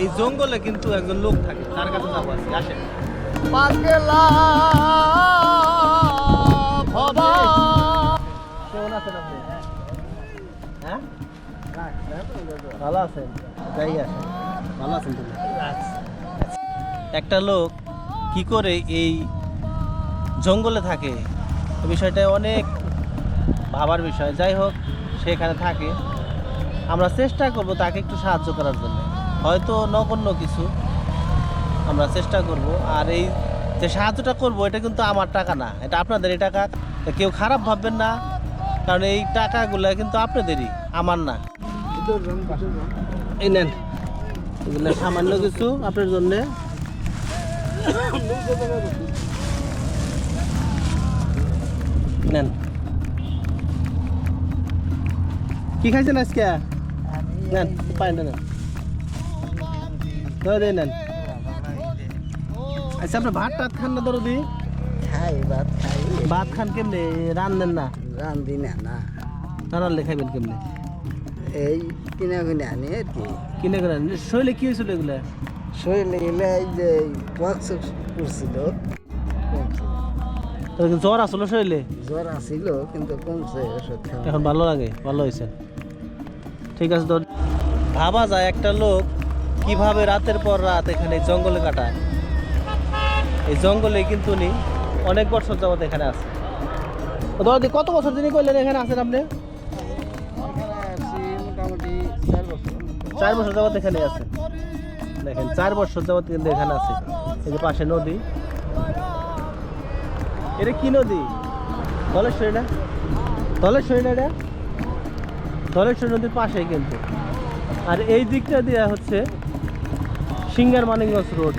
এই জঙ্গলে কিন্তু একজন লোক থাকে তার কাছে যাব আজকে আসেন। কেমন আছেন আপনি? হ্যাঁ? ভালো আছেন? যাই আসেন। ভালো আছেন তুমি একটা লোক কি করে এই জঙ্গলে থাকে বিষয়টা অনেক ভাবার বিষয়। যাই হোক সেখানে থাকে। আমরা চেষ্টা করব তাকে একটু সাহায্য করার জন্য। হয়তো নগণ্য কিছু আমরা চেষ্টা করব। আর এই যে সাহায্যটা করব এটা কিন্তু আমার টাকা না। এটা আপনাদের এই টাকা কেউ খারাপ ভাববেন না কারণ এই টাকাগুলো কিন্তু আপনাদেরই আমার না। এই নেন। এগুলো সামান্য কিছু আপনার জন্য। নেন। কি খাইছেন আজকে? নেন পানিটা নেন। ধরে নেন। আচ্ছা আপনি ভাত টাত খান না দরদি? খাই ভাত খাই। ভাত খান কেমনে? না। রান্ধি না না। রান্নালে খাইবেন কেমনে? এই কিনে কিনে আনি আর কি। কিনে করে শৈলে কি হয়েছিল এগুলো? শরীরে গেলে এই যে পক্স করছিল। কমছে। তোর কি জ্বর আসলো শৈলে? জ্বর আসছিল কিন্তু কমছে ওষুধ এখন ভালো লাগে ভালো হয়েছে। ঠিক আছে ভাবা যায় একটা লোক কীভাবে রাতের পর রাত এখানে জঙ্গলে কাটায়? এই জঙ্গলে কিন্তু উনি অনেক বছর যাবত এখানে আছে। দাদি, কত বছর তিনি করলেন এখানে আছেন আপনি? চার বছর যাবত এখানে আছে। দেখেন, চার বছর যাবত কিন্তু এখানে আছে। এই যে পাশে নদী। এটা কি নদী? ধলেশ্বরী না? ধলেশ্বরী না এটা? ধলেশ্বরী নদীর পাশেই কিন্তু। আর এই দিকটা দিয়ে হচ্ছে সিঙ্গার মানিকগঞ্জ রোড।